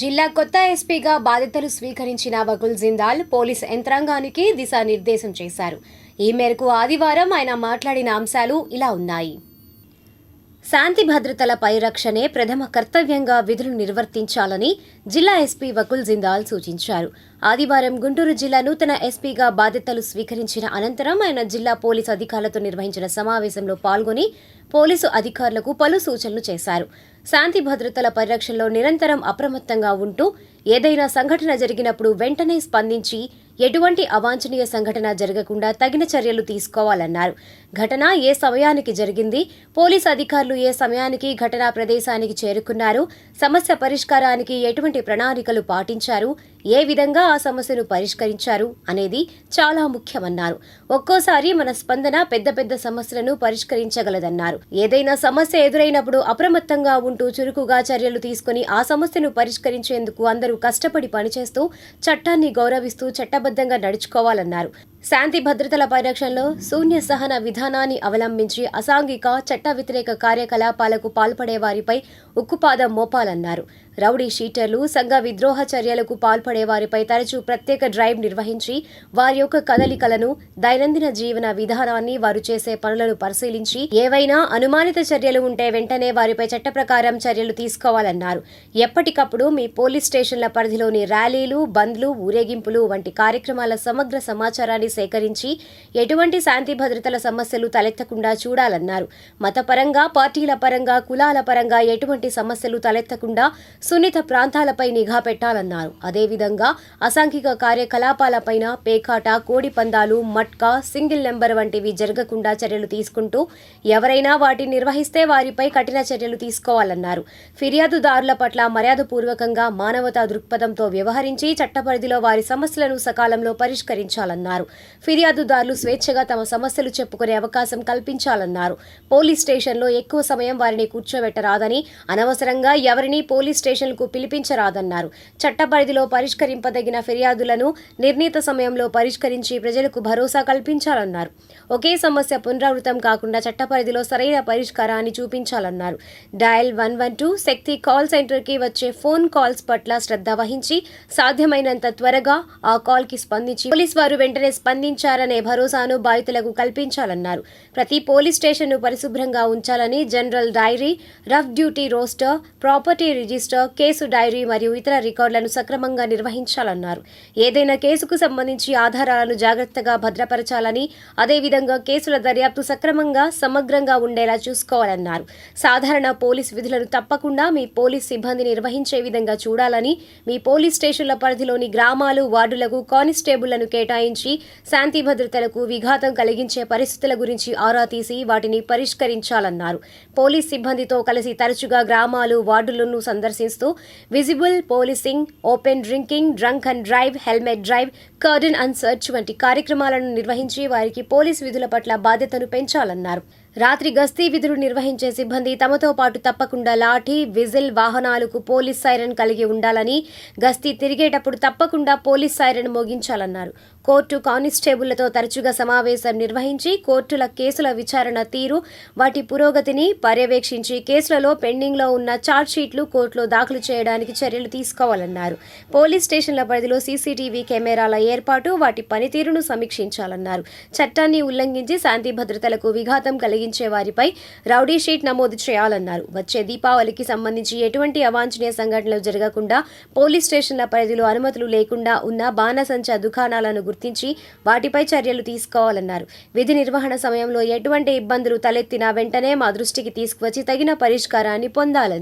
జిల్లా కొత్త ఎస్పీగా బాధ్యతలు స్వీకరించిన వకుల్ జిందాల్ పోలీస్ యంత్రాంగానికి దిశానిర్దేశం చేశారు. ఈ మేరకు ఆదివారం ఆయన మాట్లాడిన అంశాలు ఇలా ఉన్నాయి. శాంతి భద్రతల పరిరక్షణే ప్రథమ కర్తవ్యంగా విధులు నిర్వర్తించాలని జిల్లా ఎస్పీ వకుల్ జిందాల్ సూచించారు. ఆదివారం గుంటూరు జిల్లా నూతన ఎస్పీగా బాధ్యతలు స్వీకరించిన అనంతరం ఆయన జిల్లా పోలీసు అధికారులతో నిర్వహించిన సమావేశంలో పాల్గొని పోలీసు అధికారులకు పలు సూచనలు చేశారు. శాంతి భద్రతల పరిరక్షణలో నిరంతరం అప్రమత్తంగా ఉంటూ ఏదైనా సంఘటన జరిగినప్పుడు వెంటనే స్పందించి ఎటువంటి అవాంఛనీయ సంఘటన జరగకుండా తగిన చర్యలు తీసుకోవాలన్నారు. ఘటన ఏ సమయానికి జరిగింది? పోలీస్ అధికారులు ఏ సమయానికి ఘటనా ప్రదేశానికి చేరుకున్నారు? సమస్య పరిష్కారానికి ఎటువంటి ప్రణాళికలు పాటించారు? ఏ విధంగా ఆ సమస్యను పరిష్కరించారు అనేది చాలా ముఖ్యమన్నారు. ఒక్కోసారి మన స్పందన పెద్ద పెద్ద సమస్యలను పరిష్కరించగలదన్నారు. ఏదైనా సమస్య ఎదురైనప్పుడు అప్రమత్తంగా ఉంటూ చురుకుగా చర్యలు తీసుకుని ఆ సమస్యను పరిష్కరించేందుకు అందరూ కష్టపడి పనిచేస్తూ చట్టాన్ని గౌరవిస్తూ చట్టబద్ధంగా నడుచుకోవాలన్నారు. శాంతి భద్రతల పరిరక్షణలో శూన్య సహన విధానాన్ని అవలంబించి అసాంఘిక చట్ట వ్యతిరేక కార్యకలాపాలకు పాల్పడే వారిపై ఉక్కుపాదం మోపాలన్నారు. రౌడీ షీటర్లు సంఘ విద్రోహ చర్యలకు పాల్పడే వారిపై తరచూ ప్రత్యేక డ్రైవ్ నిర్వహించి వారి యొక్క కదలికలను దైనందిన జీవన విధానాన్ని వారు చేసే పనులను పరిశీలించి ఏవైనా అనుమానిత చర్యలు ఉంటే వెంటనే వారిపై చట్ట ప్రకారం చర్యలు తీసుకోవాలన్నారు. ఎప్పటికప్పుడు మీ పోలీస్ స్టేషన్ల పరిధిలోని ర్యాలీలు బంద్లు ఊరేగింపులు వంటి కార్యక్రమాల సమగ్ర సమాచారాన్ని సేకరించి ఎటువంటి శాంతి భద్రతల సమస్యలు తలెత్తకుండా చూడాలన్నారు. మతపరంగా పార్టీల పరంగా కులాల పరంగా ఎటువంటి సమస్యలు తలెత్తకుండా సున్నిత ప్రాంతాలపై నిఘా పెట్టాలన్నారు. అదేవిధంగా అసాంఘిక కార్యకలాపాలపైన పేకాట కోడి పందాలు మట్కా సింగిల్ నెంబర్ వంటివి జరగకుండా చర్యలు తీసుకుంటూ ఎవరైనా వాటిని నిర్వహిస్తే వారిపై కఠిన చర్యలు తీసుకోవాలన్నారు. ఫిర్యాదుదారుల పట్ల మర్యాదపూర్వకంగా మానవతా దృక్పథంతో వ్యవహరించి చట్టపరిధిలో వారి సమస్యలను సకాలంలో పరిష్కరించాలన్నారు. ఫిర్యాదుదారులు స్వేచ్ఛగా తమ సమస్యలు చెప్పుకునే అవకాశం కల్పించాలన్నారు. పోలీస్ స్టేషన్లో ఎక్కువ సమయం వారిని కూర్చోబెట్టరాదని అనవసరంగా ఎవరిని పోలీస్ స్టేషన్లకు పిలిపించరాదన్నారు. చట్ట పరిధిలో పరిష్కరింపదగిన ఫిర్యాదులను నిర్ణీత సమయంలో పరిష్కరించి ప్రజలకు భరోసా కల్పించాలన్నారు. ఒకే సమస్య పునరావృతం కాకుండా చట్ట పరిధిలో సరైన పరిష్కారాన్ని చూపించాలన్నారు. Dial one one two Shakti call సెంటర్కి వచ్చే ఫోన్ కాల్స్ పట్ల శ్రద్ధ వహించి సాధ్యమైనంత త్వరగా ఆ కాల్కి స్పందించి పోలీస్ వారు వెంటనే స్పందించారనే భరోసాను బాధితులకు కల్పించాలన్నారు. ప్రతి పోలీస్ స్టేషన్ను పరిశుభ్రంగా ఉంచాలని general diary rough duty roster property register case diary మరియు ఇతర రికార్డులను సక్రమంగా నిర్వహించాలన్నారు. ఏదైనా కేసుకు సంబంధించి ఆధారాలను జాగ్రత్తగా భద్రపరచాలని అదేవిధంగా కేసుల దర్యాప్తు సక్రమంగా సమగ్రంగా ఉండేలా చూసుకోవాలన్నారు. సాధారణ పోలీస్ విధులను తప్పకుండా మీ పోలీస్ సిబ్బంది నిర్వహించే విధంగా చూడాలని మీ పోలీస్ స్టేషన్ల పరిధిలోని గ్రామాలు వార్డులకు కానిస్టేబుళ్ళను కేటాయించి శాంతి భద్రతలకు విఘాతం కలిగించే పరిస్థితుల గురించి ఆరా తీసి వాటిని పరిష్కరించాలన్నారు. పోలీస్ సిబ్బందితో కలిసి తరచుగా గ్రామాలు వార్డులను సందర్శిస్తూ visible policing open drinking drunk and drive helmet drive cordon and search వంటి కార్యక్రమాలను నిర్వహించి వారికి పోలీస్ విధుల పట్ల బాధ్యతను పెంచాలన్నారు. రాత్రి గస్తీ విధులు నిర్వహించే సిబ్బంది తమతో పాటు తప్పకుండా లాఠీ విజిల్ వాహనాలకు పోలీస్ సైరన్ కలిగి ఉండాలని గస్తీ తిరిగేటప్పుడు తప్పకుండా పోలీస్ సైరన్ మోగించాలన్నారు. కోర్టు కానిస్టేబుళ్ళతో తరచుగా సమావేశం నిర్వహించి కోర్టుల కేసుల విచారణ తీరు వాటి పురోగతిని పర్యవేక్షించి కేసులలో పెండింగ్లో ఉన్న ఛార్జ్షీట్లు కోర్టులో దాఖలు చేయడానికి చర్యలు తీసుకోవాలన్నారు. పోలీస్ స్టేషన్ల పరిధిలో సీసీటీవీ కెమెరాల ఏర్పాటు వాటి పనితీరును సమీక్షించాలన్నారు. చట్టాన్ని ఉల్లంఘించి శాంతి భద్రతలకు విఘాతం కలిగి కలిగించే వారిపై రౌడీ షీట్ నమోదు చేయాలన్నారు. వచ్చే దీపావళికి సంబంధించి ఎటువంటి అవాంఛనీయ సంఘటనలు జరగకుండా పోలీస్ స్టేషన్ల పరిధిలో అనుమతులు లేకుండా ఉన్న బాణసంచా దుకాణాలను గుర్తించి వాటిపై చర్యలు తీసుకోవాలన్నారు. విధి నిర్వహణ సమయంలో ఎటువంటి ఇబ్బందులు తలెత్తినా వెంటనే మా దృష్టికి తీసుకువచ్చి తగిన పరిష్కారాన్ని పొందాలన్నారు